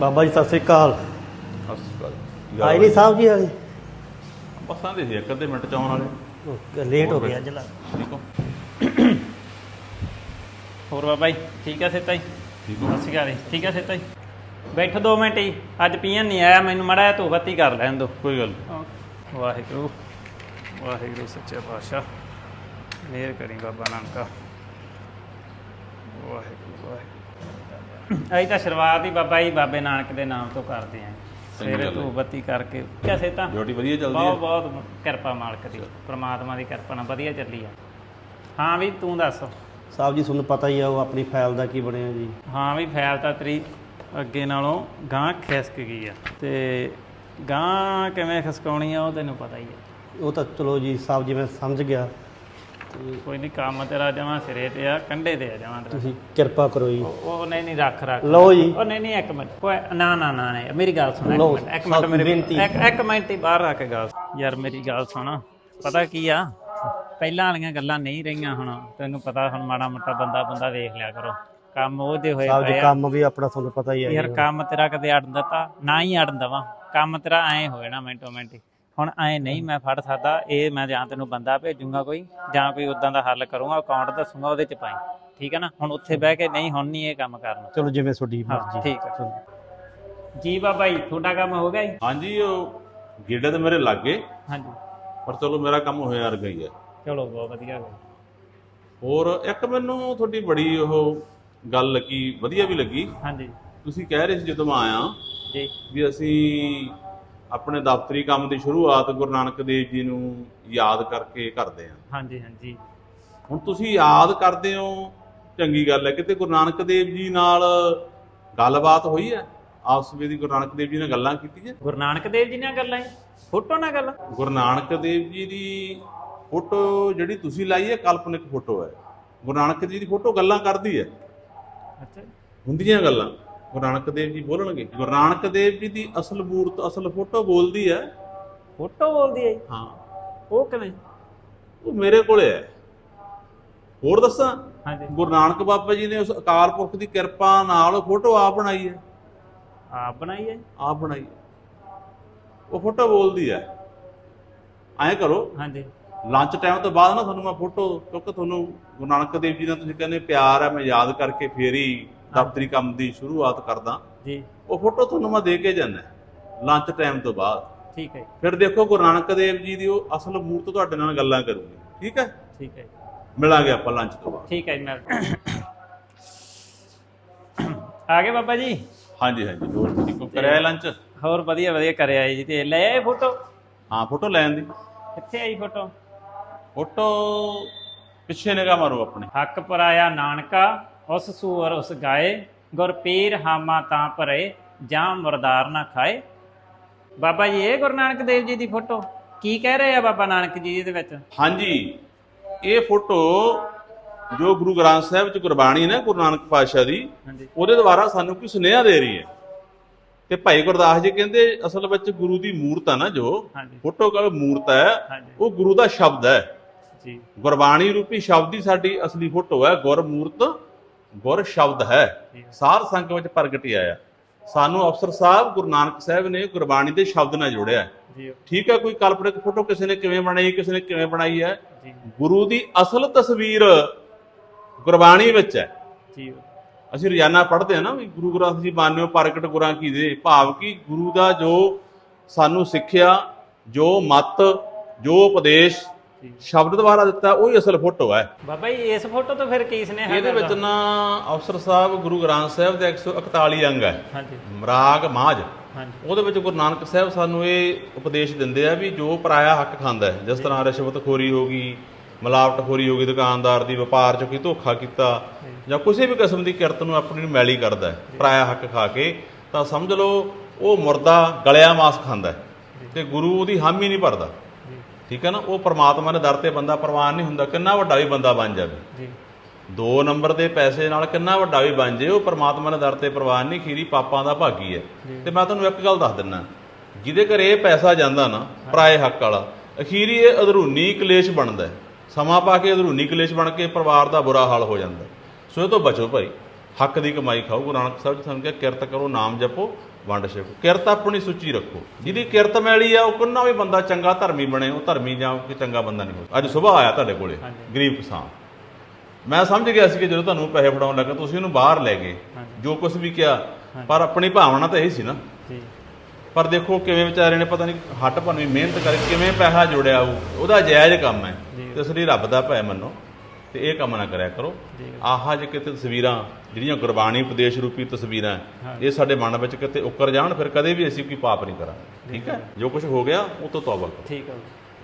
ਬਾਬਾ ਜੀ ਸਤਿ ਸ੍ਰੀ ਅਕਾਲ। ਆਏ ਨਹੀਂ ਸਾਹਿਬ ਜੀ ਆਏ ਬਸਾਂ ਦੇ ਸੀ ਇੱਕ ਅੱਧੇ ਮਿੰਟ ਚ ਆਉਣ ਵਾਲੇ। ਲੇਟ ਹੋ ਗਿਆ ਅੱਜ ਲਾ। ਠੀਕ ਹੋ? ਹੋਰ ਬਾਬਾ ਜੀ ਠੀਕ ਹੈ ਸੇਤਾ ਜੀ? ਠੀਕ ਸਤਿ ਸ਼੍ਰੀ ਅਕਾਲ ਜੀ। ਠੀਕ ਹੈ ਸੇਤਾ ਜੀ? ਬੈਠੋ 2 ਮਿੰਟ ਜੀ। ਅੱਜ ਪੀਣ ਨਹੀਂ ਆਇਆ ਮੈਨੂੰ ਮੜਾ ਧੋ ਬੱਤੀ ਕਰ ਲੈਣ ਦੋ ਕੋਈ ਗੱਲ ਵਾਹਿਗੁਰੂ ਵਾਹਿਗੁਰੂ ਸੱਚੇ ਪਾਤਸ਼ਾਹ। ਮਿਹਰ ਕਰੀ ਬਾਬਾ ਨਾਨਕਾ। ਵਾਹਿਗੁਰੂ ਵਾਹਿਗੁਰੂ। ਅਸੀਂ ਤਾਂ ਸ਼ੁਰੂਆਤ ਹੀ ਬਾਬਾ ਜੀ ਬਾਬੇ ਨਾਨਕ ਦੇ ਨਾਮ ਤੋਂ ਕਰਦੇ ਆਂ ਸਵੇਰੇ। ਧੂਪ ਬੱਤੀ ਕਰਕੇ ਕਿਆ ਤਾਂ ਡਿਊਟੀ ਵਧੀਆ ਚੱਲਦੀ ਬਹੁਤ ਹੈ। ਬਹੁਤ ਕਿਰਪਾ ਮਾਲਕ ਦੀ ਪ੍ਰਮਾਤਮਾ ਦੀ ਕਿਰਪਾ ਨਾਲ ਵਧੀਆ ਚੱਲੀ ਆ। ਹਾਂ ਵੀ ਤੂੰ ਦੱਸ। ਸਾਹਿਬ ਜੀ ਤੁਹਾਨੂੰ ਪਤਾ ਹੀ ਆ ਉਹ ਆਪਣੀ ਫਾਈਲ ਦਾ ਕੀ ਬਣਿਆ ਜੀ। ਹਾਂ ਵੀ ਫੈਲ ਤਾਂ ਤੇਰੀ ਅੱਗੇ ਨਾਲੋਂ ਗਾਂ ਖਿਸਕ ਗਈ ਆ। ਤੇ ਗਾਂ ਕਿਵੇਂ ਖਿਸਕਾਉਣੀ ਆ ਉਹ ਤੈਨੂੰ ਪਤਾ ਹੀ ਆ। ਉਹ ਤਾਂ ਚਲੋ ਜੀ ਸਾਹਿਬ ਜੀ ਮੈਂ ਸਮਝ ਗਿਆ। ਕੋਈ ਨਹੀਂ ਕੰਮ ਤੇਰਾ ਜਮਾ ਸਿਰੇ ਤੇ ਆ ਕੰਡੇ ਤੇ ਆ ਜਮਾ ਤੇਰਾ। ਤੁਸੀਂ ਕਿਰਪਾ ਕਰੋ ਜੀ। ਉਹ ਉਹ ਨਹੀਂ ਨਹੀਂ ਰੱਖ ਰੱਖ। ਲਓ ਜੀ। ਉਹ ਨਹੀਂ ਨਹੀਂ ਇੱਕ ਮਿੰਟ। ਕੋਈ ਨਾ ਨਾ ਨਾ ਨਹੀਂ, ਮੇਰੀ ਗੱਲ ਸੁਣ ਇੱਕ ਲਓ, ਮਿੰਟ ਇੱਕ ਮਿੰਟ ਸਭ ਮੇਰੀ ਬੇਨਤੀ। ਇੱਕ ਇੱਕ ਮਿੰਟ ਹੀ ਬਾਹਰ ਰੱਖ ਕੇ ਗੱਲ ਯਾਰ ਮੇਰੀ ਗੱਲ ਸੁਣ। ਪਤਾ ਕੀ ਆ? ਪਹਿਲਾਂ ਵਾਲੀਆਂ ਗੱਲਾਂ ਨਹੀਂ ਰਹੀਆਂ ਹੁਣ। ਤੈਨੂੰ ਪਤਾ ਹੁਣ ਮਾੜਾ ਮੋਟਾ ਬੰਦਾ ਬੰਦਾ ਵੇਖ ਲਿਆ ਕਰੋ। ਕੰਮ ਉਹਦੇ ਹੋਏ ਸਾਹਿਬ ਜੀ ਪਏ ਆ। ਕੰਮ ਵੀ ਆਪਣਾ ਤੁਹਾਨੂੰ ਪਤਾ ਹੀ ਹੈ ਯਾਰ ਕੰਮ ਤੇਰਾ ਕਦੇ ਅੜਨ ਦਿੱਤਾ? ਨਾ ਹੀ ਅੜਨ ਦਵਾਂ। ਕੰਮ ਤੇਰਾ ਐ ਹੋ ਜਾਣਾ ਮਿੰਟੋ ਮਿੰਟ ਹੀ। ਹੁਣ ਐ ਨਹੀਂ ਮੈਂ ਫੜ ਸਕਦਾ ਇਹ ਮੈਂ ਜਾਂ ਤੈਨੂੰ ਬੰਦਾ ਭੇਜੂੰਗਾ ਕੋਈ ਜਾਂ ਕੋਈ ਉਦਾਂ ਦਾ ਹੱਲ ਕਰੂੰਗਾ ਅਕਾਊਂਟ ਦੱਸੂੰਗਾ ਉਹਦੇ ਚ ਪਾਈ ਠੀਕ ਹੈ ਨਾ? ਹੁਣ ਉੱਥੇ ਬਹਿ ਕੇ ਨਹੀਂ ਹੁਣ ਨਹੀਂ ਇਹ ਕੰਮ ਕਰਨਾ। ਚਲੋ ਜਿਵੇਂ ਤੁਹਾਡੀ ਮਰਜ਼ੀ। ਠੀਕ ਹੈ। ਜੀ ਬਾਬਾ ਜੀ ਤੁਹਾਡਾ ਕੰਮ ਹੋ ਗਿਆ ਜੀ? ਹਾਂਜੀ ਉਹ ਗੇੜੇ ਤੇ ਮੇਰੇ ਲੱਗ ਗਏ। ਹਾਂਜੀ। ਪਰ ਚਲੋ ਮੇਰਾ ਕੰਮ ਹੋਇਆ ਅਰ ਗਈ ਹੈ। ਚਲੋ ਬਹੁਤ ਵਧੀਆ ਗੱਲ ਹੋਰ ਇੱਕ ਮੈਨੂੰ ਤੁਹਾਡੀ ਬੜੀ ਉਹ ਗੱਲ ਲੱਗੀ ਵਧੀਆ ਵੀ ਲੱਗੀ। ਹਾਂਜੀ। ਤੁਸੀਂ ਕਹਿ ਰਹੇ ਸੀ ਜਦੋਂ ਮੈਂ ਆਇਆ ਜੀ। ਵੀ ਅਸੀਂ ਆਪਣੇ ਦਫ਼ਤਰੀ ਕੰਮ ਦੀ ਸ਼ੁਰੂਆਤ ਗੁਰੂ ਨਾਨਕ ਦੇਵ ਜੀ ਨੂੰ ਯਾਦ ਕਰਕੇ ਕਰਦੇ ਹਾਂ। ਹਾਂਜੀ ਹਾਂਜੀ। ਹੁਣ ਤੁਸੀਂ ਯਾਦ ਕਰਦੇ ਹੋ ਚੰਗੀ ਗੱਲ ਹੈ ਕਿਤੇ ਗੁਰੂ ਨਾਨਕ ਦੇਵ ਜੀ ਨਾਲ ਗੱਲਬਾਤ ਹੋਈ ਹੈ? ਆਪਸ ਵਿੱਚ ਦੀ ਗੁਰੂ ਨਾਨਕ ਦੇਵ ਜੀ ਨਾਲ ਗੱਲਾਂ ਕੀਤੀਆਂ? ਗੁਰੂ ਨਾਨਕ ਦੇਵ ਜੀ ਨਾਲ ਗੱਲਾਂ ਫੋਟੋ ਨਾਲ ਗੱਲ? ਗੁਰੂ ਨਾਨਕ ਦੇਵ ਜੀ ਦੀ ਫੋਟੋ ਜਿਹੜੀ ਤੁਸੀਂ ਲਾਈ ਹੈ ਕਾਲਪਨਿਕ ਫੋਟੋ ਹੈ। ਗੁਰੂ ਨਾਨਕ ਜੀ ਦੀ ਫੋਟੋ ਗੱਲਾਂ ਕਰਦੀ ਹੈ। ਅੱਛਾ। ਹੁੰਦੀਆਂ ਗੱਲਾਂ। ਗੁਰੂ ਨਾਨਕ ਦੇਵ ਜੀ ਬੋਲਣਗੇ। ਗੁਰੂ ਨਾਨਕ ਦੇਵ ਜੀ ਦੀ ਅਸਲ ਮੂਰਤ ਅਸਲ ਫੋਟੋ ਬੋਲਦੀ ਹੈ। ਫੋਟੋ ਬੋਲਦੀ ਹੈ ਹਾਂ। ਉਹ ਕਿਵੇਂ? ਉਹ ਮੇਰੇ ਕੋਲੇ ਹੈ। ਹੋਰ ਦੱਸਾਂ? ਹਾਂਜੀ। ਗੁਰੂ ਨਾਨਕ ਬਾਬਾ ਜੀ ਨੇ ਉਸ ਅਕਾਲ ਪੁਰਖ ਦੀ ਕਿਰਪਾ ਨਾਲ ਫੋਟੋ ਆਪ ਬਣਾਈ ਹੈ। ਆਪ ਬਣਾਈ ਹੈ? ਆਪ ਬਣਾਈ ਉਹ ਫੋਟੋ ਬੋਲਦੀ ਹੈ। ਐਂ ਕਰੋ। ਹਾਂਜੀ। ਲੰਚ ਟਾਈਮ ਤੋਂ ਬਾਅਦ ਨਾ ਤੁਹਾਨੂੰ ਮੈਂ ਫੋਟੋ ਕਿਉਂਕਿ ਤੁਹਾਨੂੰ ਗੁਰੂ ਨਾਨਕ ਦੇਵ ਜੀ ਨਾਲ ਤੁਸੀਂ ਕਹਿੰਦੇ ਪਿਆਰ ਹੈ ਮੈਂ ਯਾਦ ਕਰਕੇ ਫੇਰ ਦਫ਼ਤਰੀ ਕੰਮ ਦੀ ਸ਼ੁਰੂਆਤ ਕਰਦਾ। ਜੀ। ਉਹ ਫੋਟੋ ਤੁਹਾਨੂੰ ਮੈਂ ਦੇ ਕੇ ਜਾਣਾ ਲੰਚ ਟਾਈਮ ਤੋਂ ਬਾਅਦ। ਠੀਕ ਹੈ ਫਿਰ ਦੇਖੋ ਗੁਰੂ ਨਾਨਕ ਦੇਵ ਜੀ ਦੀ ਉਹ ਅਸਲ ਮੂਰਤ ਤੁਹਾਡੇ ਨਾਲ ਗੱਲਾਂ ਕਰੂਗੀ। ਠੀਕ ਹੈ? ਠੀਕ ਹੈ। ਮਿਲਾਂਗੇ ਆਪਾਂ ਲੰਚ ਤੋਂ ਬਾਅਦ। ਠੀਕ ਹੈ ਜੀ ਮੈਂ ਆ ਗਏ ਬਾਬਾ ਜੀ? ਹਾਂਜੀ ਹਾਂਜੀ ਹੋਰ ਠੀਕ ਹੋ? ਕਰਿਆ ਲੰਚ ਹੋਰ ਵਧੀਆ ਵਧੀਆ ਕਰਿਆ ਜੀ ਤੇ ਲੈ ਆਏ ਫੋਟੋ? ਹਾਂ ਫੋਟੋ ਲੈਣ ਦੀ ਕਿੱਥੇ ਆਈ ਫੋਟੋ? ਫੋਟੋ ਪਿੱਛੇ ਨਿਗਾਹ ਮਾਰੋ ਆਪਣੇ। ਹੱਕ ਪਰਾਇਆ ਨਾਨਕਾ ਉਸ ਸੂਰ ਉਸ ਗਾਏ ਗੁਰ ਪੀਰ ਹਾਮਾ ਤਾਂ ਭਰੇ ਜਾਂ ਮੁਰਦਾਰ ਨਾ ਖਾਏ। ਬਾਬਾ ਜੀ ਇਹ ਗੁਰੂ ਨਾਨਕ ਦੇਵ ਜੀ ਦੀ ਫੋਟੋ ਕੀ ਕਹਿ ਰਹੇ ਆ ਬਾਬਾ ਨਾਨਕ ਜੀ ਇਹਦੇ ਵਿੱਚ? ਹਾਂਜੀ ਇਹ ਫੋਟੋ ਜੋ ਗੁਰੂ ਗ੍ਰੰਥ ਸਾਹਿਬ ਚ ਗੁਰਬਾਣੀ ਹੈ ਨਾ ਗੁਰੂ ਨਾਨਕ ਪਾਤਸ਼ਾਹ ਦੀ ਉਹਦੇ ਦੁਆਰਾ ਸਾਨੂੰ ਕੋਈ ਸੁਨੇਹਾ ਦੇ ਰਹੀ ਹੈ। ਤੇ ਭਾਈ ਗੁਰਦਾਸ ਜੀ ਕਹਿੰਦੇ ਅਸਲ ਵਿੱਚ ਗੁਰੂ ਦੀ ਮੂਰਤ ਹੈ ਨਾ ਜੋ ਫੋਟੋ ਕਾ ਮੂਰਤ ਹੈ ਉਹ ਗੁਰੂ ਦਾ ਸ਼ਬਦ ਹੈ। ਜੀ। ਗੁਰਬਾਣੀ ਰੂਪੀ ਸ਼ਬਦ ਹੀ ਸਾਡੀ ਅਸਲੀ ਫੋਟੋ ਹੈ ਗੁਰਮੂਰਤ ਗੁਰ ਸ਼ਬਦ ਹੈ। ਸਾਰ ਸੰਗ ਵਿੱਚ ਪ੍ਰਗਟ ਆਇਆ। ਸਾਨੂੰ ਅਫਸਰ ਸਾਹਿਬ ਗੁਰੂ ਨਾਨਕ ਸਾਹਿਬ ਨੇ ਗੁਰਬਾਣੀ ਦੇ ਸ਼ਬਦ ਨਾਲ ਜੋੜਿਆ ਠੀਕ ਹੈ ਕੋਈ ਕਲਪਨਿਕ ਫੋਟੋ ਕਿਸੇ ਨੇ ਕਿਵੇਂ ਬਣਾਈ ਕਿਸੇ ਨੇ ਕਿਵੇਂ ਬਣਾਈ ਹੈ? ਗੁਰੂ ਦੀ ਅਸਲ ਤਸਵੀਰ ਗੁਰਬਾਣੀ ਵਿੱਚ ਹੈ। ਅਸੀਂ ਰੋਜ਼ਾਨਾ ਪੜ੍ਹਦੇ ਹਾਂ ਨਾ ਵੀ ਗੁਰੂ ਗ੍ਰੰਥ ਜੀ ਬਾਨਿਓ ਪ੍ਰਗਟ ਗੁਰਾਂ ਕੀ ਦੇ ਭਾਵ ਕਿ ਗੁਰੂ ਦਾ ਜੋ ਸਾਨੂੰ ਸਿੱਖਿਆ ਜੋ ਮਤ ਜੋ ਉਪਦੇਸ਼। ਸ਼ਬਦ ਦੁਆਰਾ ਦਿੱਤਾ ਉਹੀ ਅਸਲ ਫੋਟੋ ਹੈ। ਬਾਬਾ ਜੀ ਇਸ ਫੋਟੋ ਤੋਂ ਫਿਰ ਕੀ ਸੁਨੇਹਾ ਇਹਦੇ ਵਿੱਚ? ਨਾ ਅਫਸਰ ਸਾਹਿਬ ਗੁਰੂ ਗ੍ਰੰਥ ਸਾਹਿਬ ਦੇ 141 ਅੰਗ ਹੈ। ਹਾਂਜੀ। ਮਰਾਗ ਮਾਝ। ਹਾਂਜੀ। ਉਹਦੇ ਵਿੱਚ ਗੁਰੂ ਨਾਨਕ ਸਾਹਿਬ ਸਾਨੂੰ ਇਹ ਉਪਦੇਸ਼ ਦਿੰਦੇ ਆ ਵੀ ਜੋ ਪਰਾਇਆ ਹੱਕ ਖਾਂਦਾ ਹੈ ਜਿਸ ਤਰ੍ਹਾਂ ਰਿਸ਼ਵਤਖੋਰੀ ਹੋ ਗਈ ਮਿਲਾਵਟਖੋਰੀ ਹੋ ਗਈ ਦੁਕਾਨਦਾਰ ਦੀ ਵਪਾਰ 'ਚ ਕੋਈ ਧੋਖਾ ਕੀਤਾ ਜਾਂ। ਕਿਸੇ ਵੀ ਕਿਸਮ ਦੀ ਕਿਰਤ ਨੂੰ ਆਪਣੀ ਨੂੰ ਮੈਲੀ ਕਰਦਾ ਹੈ ਪਰਾਇਆ ਹੱਕ ਖਾ ਕੇ ਤਾਂ ਸਮਝ ਲਓ ਉਹ ਮੁਰਦਾ ਗਲਿਆ ਮਾਸ ਖਾਂਦਾ ਹੈ ਤੇ ਗੁਰੂ ਉਹਦੀ ਹਾਮੀ ਨਹੀਂ ਭਰਦਾ। ਠੀਕ ਹੈ ਨਾ ਉਹ ਪ੍ਰਮਾਤਮਾ ਦੇ ਦਰ ਤੇ ਬੰਦਾ ਪ੍ਰਵਾਨ ਨਹੀਂ ਹੁੰਦਾ ਕਿੰਨਾ ਵੱਡਾ ਵੀ ਬੰਦਾ ਬਣ ਜਾਵੇ ਜੀ ਦੋ ਨੰਬਰ ਦੇ ਪੈਸੇ ਨਾਲ ਕਿੰਨਾ ਵੱਡਾ ਵੀ ਬਣ ਜੇ ਉਹ ਪ੍ਰਮਾਤਮਾ ਦੇ ਦਰ ਤੇ ਪ੍ਰਵਾਨ ਨਹੀਂ ਖੀਰੀ ਪਾਪਾਂ ਦਾ ਭਾਗੀ ਹੈ। ਤੇ ਮੈਂ ਤੁਹਾਨੂੰ ਇੱਕ ਗੱਲ ਦੱਸ ਦਿੰਨਾ ਜਿਹਦੇ ਘਰੇ ਇਹ ਪੈਸਾ ਜਾਂਦਾ ਨਾ ਪਰਾਏ ਹੱਕ ਵਾਲਾ ਅਖੀਰੀ ਇਹ ਅਧਰੂਨੀ ਕਲੇਸ਼ ਬਣਦਾ। ਸਮਾਂ ਪਾ ਕੇ ਅਧਰੂਨੀ ਕਲੇਸ਼ ਬਣ ਕੇ ਪਰਿਵਾਰ ਦਾ ਬੁਰਾ ਹਾਲ ਹੋ ਜਾਂਦਾ। ਸੋ ਇਹ ਤੋਂ ਬਚੋ ਭਾਈ ਹੱਕ ਦੀ ਕਮਾਈ ਖਾਓ ਗੁਰੂ ਨਾਨਕ ਸਾਹਿਬ ਜੀ ਸਾਨੂੰ ਕਿਹਾ ਕਿਰਤ ਕਰੋ ਨਾਮ ਜਪੋ ਵੰਡ ਛਕੋ। ਕਿਰਤ ਆਪਣੀ ਸੁੱਚੀ ਰੱਖੋ। ਜਿਹਦੀ ਕਿਰਤ ਮੈਲੀ ਆ ਉਹ ਕਿੰਨਾ ਵੀ ਬੰਦਾ ਚੰਗਾ ਧਰਮੀ ਬਣੇ ਉਹ ਧਰਮੀ ਜਾਂ ਕੋਈ ਚੰਗਾ ਬੰਦਾ ਨਹੀਂ ਹੋ ਅੱਜ ਸਵੇਰ ਆਇਆ ਤੁਹਾਡੇ ਕੋਲੇ ਗਰੀਬ ਕਿਸਾਨ। ਮੈਂ ਸਮਝ ਗਿਆ ਸੀ ਕਿ ਜਦੋਂ ਤੁਹਾਨੂੰ ਪੈਸੇ ਫੜਾਉਣ ਲੱਗਾ ਤੁਸੀਂ ਉਹਨੂੰ ਬਾਹਰ ਲੈ ਗਏ। ਜੋ ਕੁਝ ਵੀ ਕਿਹਾ ਪਰ ਆਪਣੀ ਭਾਵਨਾ ਤਾਂ ਇਹ ਸੀ ਨਾ। ਪਰ ਦੇਖੋ ਕਿਵੇਂ ਵਿਚਾਰੇ ਨੇ ਪਤਾ ਨਹੀਂ ਹੱਟ ਭੰਨਵੀਂ ਮਿਹਨਤ ਕਰਕੇ ਕਿਵੇਂ ਪੈਸਾ ਜੋੜਿਆ ਉਹ ਉਹਦਾ ਜਾਇਜ਼ ਕੰਮ ਹੈ। ਤੇ ਇਸ ਲਈ ਰੱਬ ਦਾ ਭੈ ਮੰਨੋ। ਤੇ ਇਹ ਕੰਮ ਨਾ ਕਰਿਆ ਕਰੋ। ਆਹ ਜੇ ਕਿਤੇ ਤਸਵੀਰਾਂ ਜਿਹੜੀਆਂ ਗੁਰਬਾਣੀ ਉਪਦੇਸ਼ ਰੂਪੀ ਤਸਵੀਰਾਂ ਇਹ ਸਾਡੇ ਮਨ ਵਿੱਚ ਕਿਤੇ ਉੱਕਰ ਜਾਣ ਫਿਰ ਕਦੇ ਵੀ ਅਸੀਂ ਕੋਈ ਪਾਪ ਨਹੀਂ ਕਰਾਂਗੇ। ਠੀਕ ਹੈ? ਜੋ ਕੁਝ ਹੋ ਗਿਆ ਉਹ ਤੋਂ ਤੌਬਾ ਕਰੋ। ਠੀਕ ਹੈ।